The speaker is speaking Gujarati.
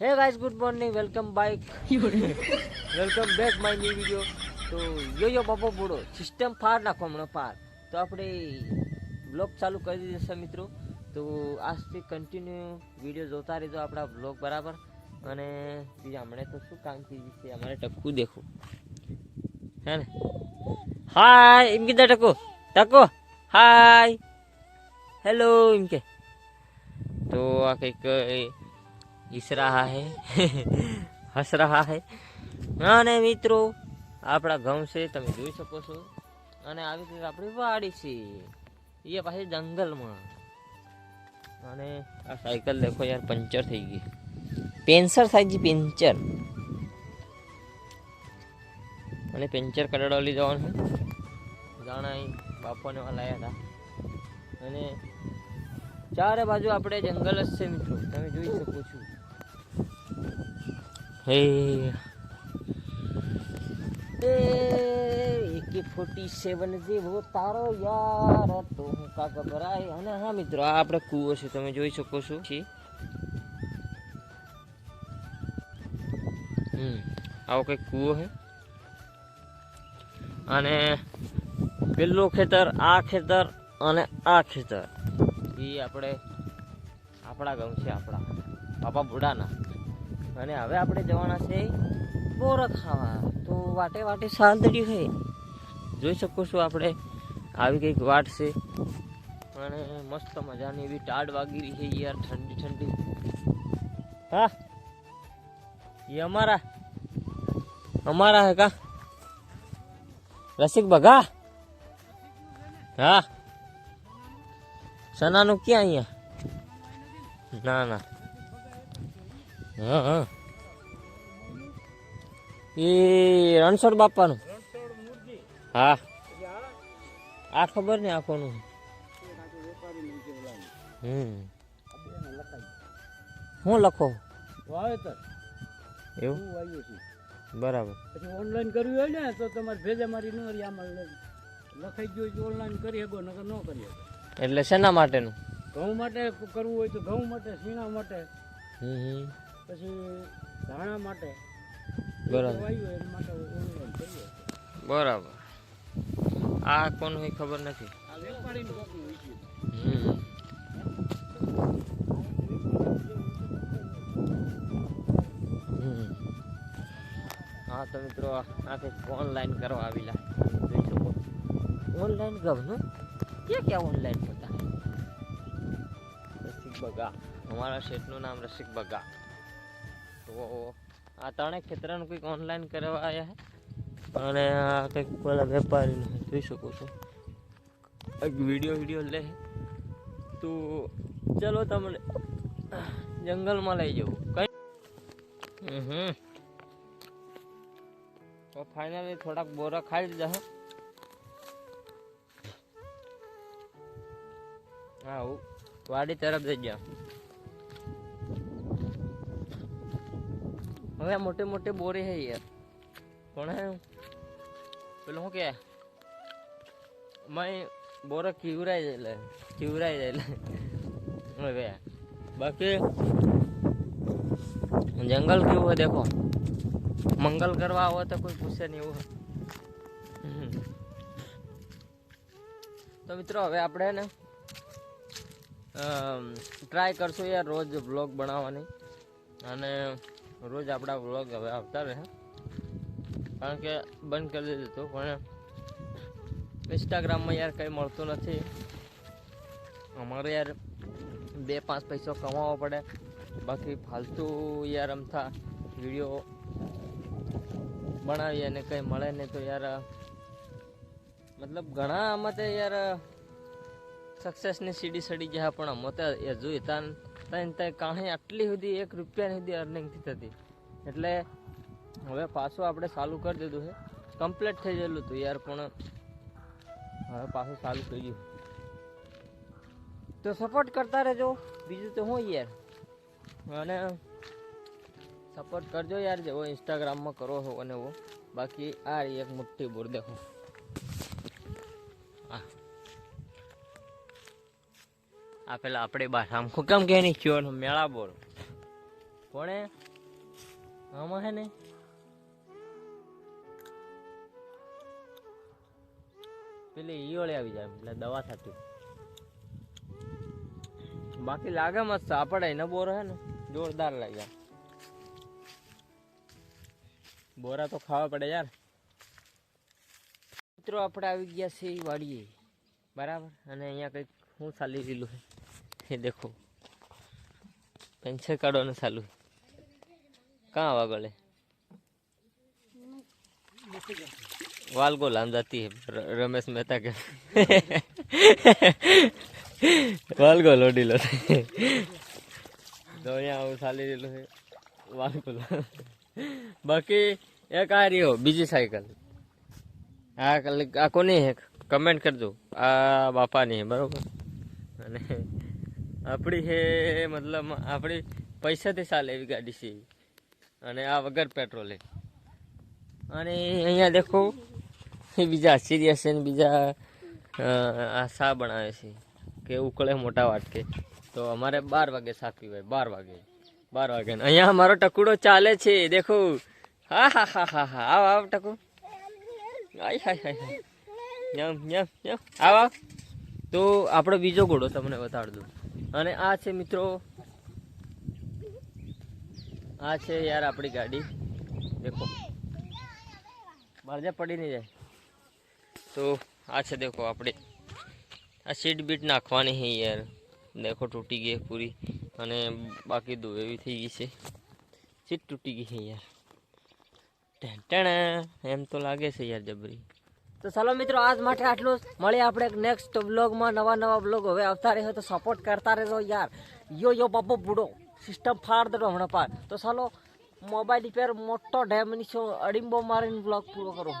Hey guys good morning welcome back welcome back my new video તો યો યો બાપો બુડો સિસ્ટમ ફાર નાખો હમણાં પાર. તો આપણે બ્લોગ ચાલુ કરી દીધું છે મિત્રો. તો આજથી કન્ટિન્યુ વીડિયો જોતા રહેજો આપણા બ્લોગ બરાબર. અને બીજા હમણાં તો શું કામ થઈ છે? અમારે ટકું દેખું. હે ને? હાય એમ કીધા ટકો. ટકો. હાય હેલો એમ કે. તો આ કંઈક ઈસ રહા હે. હસ રહા હે. અને મિત્રો, આપણા ઘઉં છે, તમે જોઈ શકો છો. અને આવી રીતે આપણી વાડી છે. એ પાછી જંગલમાં. અને આ સાયકલ દેખો યાર, પંચર થઈ ગઈ. પેન્સર થાય છે પેન્ચર અને પેન્ચર કરાવડી જવાનું જાણા બાપાને લાયા હતા. અને ચારે બાજુ આપણે જંગલ જ છે મિત્રો. તમે જોઈ શકો છો. હે. એકે ફોર્ટી સેવન જેવો તારો યાર તો હું અને હા મિત્રો, આ આપણે કૂવો છે. તમે જોઈ શકો છો. છી. હમ. આવો કંઈક કૂવો છે અને પેલું ખેતર, આ ખેતર અને આ ખેતર. એ આપણે આપણા ગામ છે આપણા. બાપા બુડાના. અને હવે આપણે જવાના છે બોર ખાવા. તો વાટે વાટે સાંદડી છે. જોઈ શકો છો આપણે, આવી કંઈક વાટ છે. અને મસ્ત મજાની એવી ટાઢ વાગી રહી છે યાર, ઠંડી ઠંડી. હા? એ અમારા અમારા હે કા? રસિક બગા? હા? સનાનું ક્યાં અહીંયા? ના ના. હા હા. એ રણછોડ બાપાનું? હા. આ ખબર ને આખોનું હમ. હું લખો? વાવેતર એવું? બરાબર. પછી ઓનલાઈન કરવી હોય ને તો તમારે ભેજા મારી ન રહી આમાં લખાઈ ગયું હોય ઓનલાઈન કરી શકો નકર ન કરી શકો. એટલે શેના માટેનું? ઘઉં માટે કરવું હોય તો ઘઉં માટે સીણા માટે. હમ. પછી ધાણા માટે બરાબર. આ કોનું એ ખબર નથી? હા તો મિત્રો આખે ઓનલાઈન કરવા આવેલા. ઓનલાઈન ગમનું ક્યાં ક્યાં ઓનલાઈન થતા? રસિક બગા. અમારા શેઠનું નામ રસિક બગા. તો આ ત્રણેય ખેતરનું કંઈક ઓનલાઈન કરવા આવ્યા છે અને આ કંઈક પેલા વેપારીને જોઈ શકો છો. એક વીડિયો વીડિયો લે તો ચલો તમને જંગલમાં લઈ જવું. કઈ હમ. તો ફાઇનલી થોડાક બોરા ખાઈ લીધા હું. વાડી તરફ જઈ ગયા. હવે મોટે મોટે બોરે હે યાર. કોણ હે? પેલો શું કે? મેં બોરા કીવરાઈ જાય કીવરાઈ જાય હવે બાકી જંગલ કેવું હોય દેખો. મંગલ કરવા આવો તો કોઈ પૂછે નહીં એવું તો મિત્રો હવે આપણે ને ટ્રાય કરશું યાર રોજ વ્લોગ બનાવવાની. અને રોજ આપણા વ્લોગ હવે આવતા રહે. કારણ કે બંધ કરી દીધું હતું, પણ ઇન્સ્ટાગ્રામમાં યાર કંઈ મળતું નથી. અમારે યાર બે પાંચ પૈસો કમાવો પડે. બાકી ફાલતુ યાર અમથા વીડિયો બનાવીએ અને કંઈ મળે નહીં તો યાર, મતલબ ઘણા આમાં યાર સક્સેસની સીડી સડી ગયા પણ આમાં તો એ જોઈ તાન તને તે કાંઈ આટલી સુધી એક રૂપિયાની સુધી અર્નિંગ થતી એટલે હવે પાછું આપણે ચાલુ કરી દીધું છે. કમ્પ્લીટ થઈ ગયેલું હતું યાર, પણ હવે પાછું ચાલુ થઈ ગયું. તો સપોર્ટ કરતા રહેજો. બીજું તો હું યાર? અને સપોર્ટ કરજો યાર, જેવો ઇન્સ્ટાગ્રામમાં કરો છો અને એવો. બાકી આ એક મોટી બોર દેખો. આ પેલા આપણે બાર આમ કેમ કે નહીં ચિયો મેળા બોર. કોણે? આમાં હે ને? પેલી ઈયોળે આવી જાય એટલે દવા થતી. બાકી લાગે મસ્ત આપણે એનો બોરો હે ને, જોરદાર લાગ્યા બોરા તો ખાવા પડે યાર. મિત્રો, આપણે આવી ગયા છે વાડીએ બરાબર? અને અહીંયા કંઈક હું ચાલી રહેલું છે એ દેખો પેન્સર કાઢવાનું ચાલુ कहाँ आवा गले वाल को लाम जाती है र- रमेश मेहता के वाल को लोडी लो तो यहाँ હું ચાલી રહેલો છે વાલ को બાકી એક આ રહ્યો બીજી સાયકલ આ કલ- આ કોની હે કમેન્ટ કરજો આ બાપાની હે બરોબર અને આપણી હે, મતલબ આપણી પૈસાથી ચાલે એવી ગાડી છે અને આ વગર પેટ્રોલે. અને અહીંયા દેખો, એ બીજા સિરિયસ છે ને બીજા આ શા બનાવે છે. કે ઉકળે મોટા વાટકે. તો અમારે બાર વાગે શાક પીવાય બાર વાગે. બાર વાગે અહીંયા અમારો ટકુડો ચાલે છે, દેખો. હા હા હા હા હા. આવ આવ, ટકુ. આય, હાય હાય હાય. યમ યમ યમ આવ આવ. તો આપણો બીજો ઘોડો તમને બતાડ દઉં. અને આ છે મિત્રો, આ છે યાર આપણી ગાડી. દેખો. બહાર પડી નહીં જાય. તો આ છે દેખો આપણે. આ સીટ બીટ નાખવાની છે યાર. દેખો તૂટી ગઈ પૂરી. અને બાકી દો એવી થઈ ગઈ છે. સીટ તૂટી ગઈ છે યાર. ટેણ. એમ તો લાગે છે યાર જબરી. તો ચાલો મિત્રો, આજ માટે આટલું જ. મળીએ આપણે નેક્સ્ટ બ્લોગમાં નવા નવા બ્લોગ હવે આવતા રહે તો સપોર્ટ કરતા રહેજો યાર યો યો, બાપો, બુડો સિસ્ટમ ફાડ દેતો હમણાં પાર તો ચાલો મોબાઈલ રિપેર મોટો ડેમની છો અડીમ્બો મારીને બ્લોગ પૂરો કરો.